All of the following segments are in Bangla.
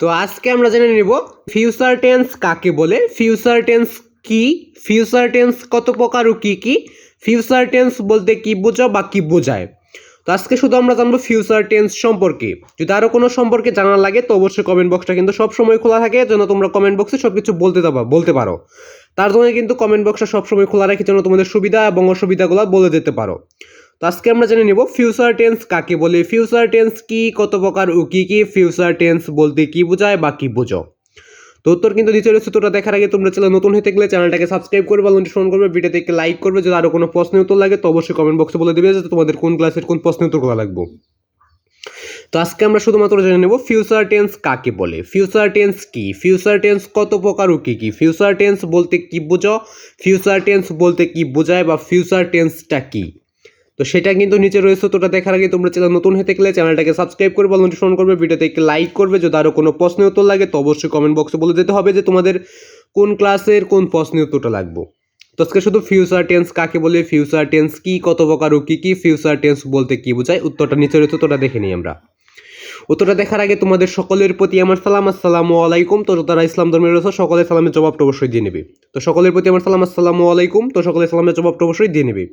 তো আজকে আমরা জেনে নিব ফিউচার টেন্স কাকে বলে? ফিউচার টেন্স কি? ফিউচার টেন্স কত প্রকার ও কি কি? ফিউচার টেন্স বলতে কি বোঝো বা কি বোঝায়? তো আজকে শুধু আমরা জানব ফিউচার টেন্স সম্পর্কে। যদি আরও কোনো সম্পর্কে জানার লাগে তো অবশ্যই কমেন্ট বক্সটা কিন্তু সব সময় খোলা থাকে যেন তোমরা কমেন্ট বক্সে সব কিছু বলতে দেবা বলতে পারো। তার জন্য কিন্তু কমেন্ট বক্সটা সবসময় খোলা রাখি যেন তোমাদের সুবিধা এবং অসুবিধাগুলো বলে দিতে পারো। তো আজকে আমরা জেনে নিব ফিউচার টেন্স কাকে বলে? ফিউচার টেন্স কি, কত প্রকার ও কি কি? ফিউচার টেন্স বলতে কি বোঝায় বা কি বোঝো? তো উত্তর কিন্তু নিচের সূত্রটা দেখার আগে তোমরা চ্যানেল নতুন হয়ে থাকলে চ্যানেলটাকে সাবস্ক্রাইব করবে বা নোটিফিকেশন করবে ভিডিওতে একটি লাইক করবে। যদি আরও কোনো প্রশ্ন উত্তর লাগে তো অবশ্যই কমেন্ট বক্সে বলে দেবে যে তোমাদের কোন ক্লাসের কোন প্রশ্ন উত্তরগুলো লাগবে। তো আজকে আমরা শুধুমাত্র জেনে নেব ফিউচার টেন্স কাকে বলে? ফিউচার টেন্স কি? ফিউচার টেন্স কত প্রকার ও কি কি? ফিউচার টেন্স বলতে কি বোঝো? ফিউচার টেন্স বলতে কি বোঝায় বা ফিউচার টেন্সটা কি? তো সেটা কিন্তু নিচে রয়েছে তোটা দেখার আগে তোমরা চ্যানেল নতুন হয়ে থাকলে চ্যানেলটাকে সাবস্ক্রাইব করে করবে নোটিফিকেশন করবে, ভিডিওতে একটি লাইক করবে, যদি আরও কোনো প্রশ্ন উত্তর লাগে তো অবশ্যই কমেন্ট বক্সে বলে দিতে হবে যে তোমাদের কোন ক্লাসের কোন প্রশ্ন উত্তরটা লাগবে। তো আজকে শুধু ফিউচার টেন্স কাকে বলে ফিউচার টেন্স কি, কত প্রকার কী কি ফিউচার টেন্স বলতে কি বোঝায়, উত্তরটা নিচে রয়েছে তোটা দেখে নিই আমরা। উত্তরটা দেখার আগে তোমাদের সকলের প্রতি আমার সালাম, আসসালামু আলাইকুম। তো তারা ইসলাম ধর্মের রয়েছে, সকলের সালামের জবাবটা অবশ্যই দিয়ে নেবে। তো সকলের প্রতি আমার সালাম, আসসালামু আলাইকুম। তো সকলের সালামের জবাবটা অবশ্যই দিয়ে নেবে।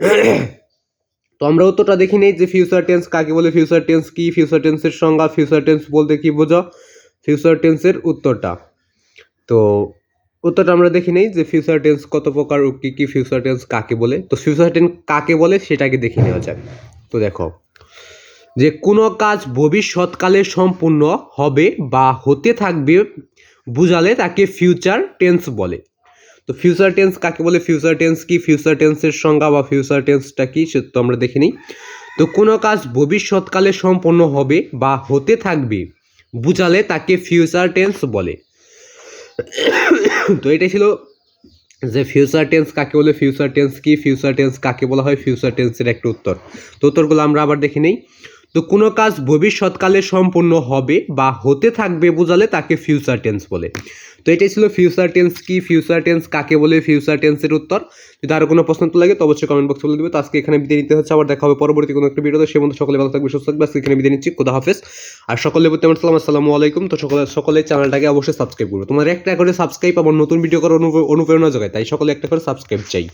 তো আমরা উত্তরটা দেখি নেই যে ফিউচার টেন্স কাকে বলে ফিউচার টেন্স কি ফিউচার টেন্সের সংজ্ঞা ফিউচার টেন্স বলতে কি বোঝো? ফিউচার টেন্সের উত্তরটা। তো উত্তরটা আমরা দেখি নেই যে ফিউচার টেন্স কত প্রকার, কি কি ফিউচার টেন্স কাকে বলে? তো ফিউচার টেন্স কাকে বলে সেটাকে দেখে নেওয়া যাক। তো দেখো, যে কোনো কাজ ভবিষ্যৎকালে সম্পূর্ণ হবে বা হতে থাকবে বুঝালে তাকে ফিউচার টেন্স বলে। তো ফিউচার টেন্স কাকে বলে? ফিউচার টেন্স কি? ফিউচার টেন্সের সংজ্ঞা বা ফিউচার টেন্সটা কি? সে তো আমরা দেখে নিই। তো কোনো কাজ ভবিষ্যৎকালে সম্পন্ন হবে বা হতে থাকবে বুঝালে তাকে ফিউচার টেন্স বলে। তো এটাই ছিল যে ফিউচার টেন্স কাকে বলে? ফিউচার টেন্স কি? ফিউচার টেন্স কাকে বলা হয়? ফিউচার টেন্সের একটা উত্তর। তো উত্তরগুলো আমরা আবার দেখে নেই। তো কোনো কাজ ভবিষ্যৎকালে সম্পূর্ণ হবে বা হতে থাকবে বোঝালে তাকে ফিউচার টেন্স বলে। তো এটাই ছিল ফিউচার টেন্স কি ফিউচার টেন্স কাকে বলে ফিউচার টেন্সের উত্তর। যদি আরও কোনো প্রশ্ন লাগে তো অবশ্যই কমেন্ট বক্সে বলে দেবে। তো আজকে এখানে বিদায় নিতে হচ্ছে। আবার দেখা হবে পরবর্তী কোনো একটা ভিডিওতে। সে মধ্যে সকলে ভালো থাকবে, সুস্থ থাকবে। আজকে এখানে বিদায় নিচ্ছি। খুদা হাফেজ। আর সকলের প্রতি আমার সালাম আসসালামু আলাইকুম। তো সকলে সকলে চ্যানেলটাকে অবশ্যই সাবস্ক্রাইব করবে। তোমার একটা করে সাবস্ক্রাইব আবার নতুন ভিডিও করার অনুপ্রেরণা যোগায়। তাই সকলে একটা করে সাবস্ক্রাইব চাই।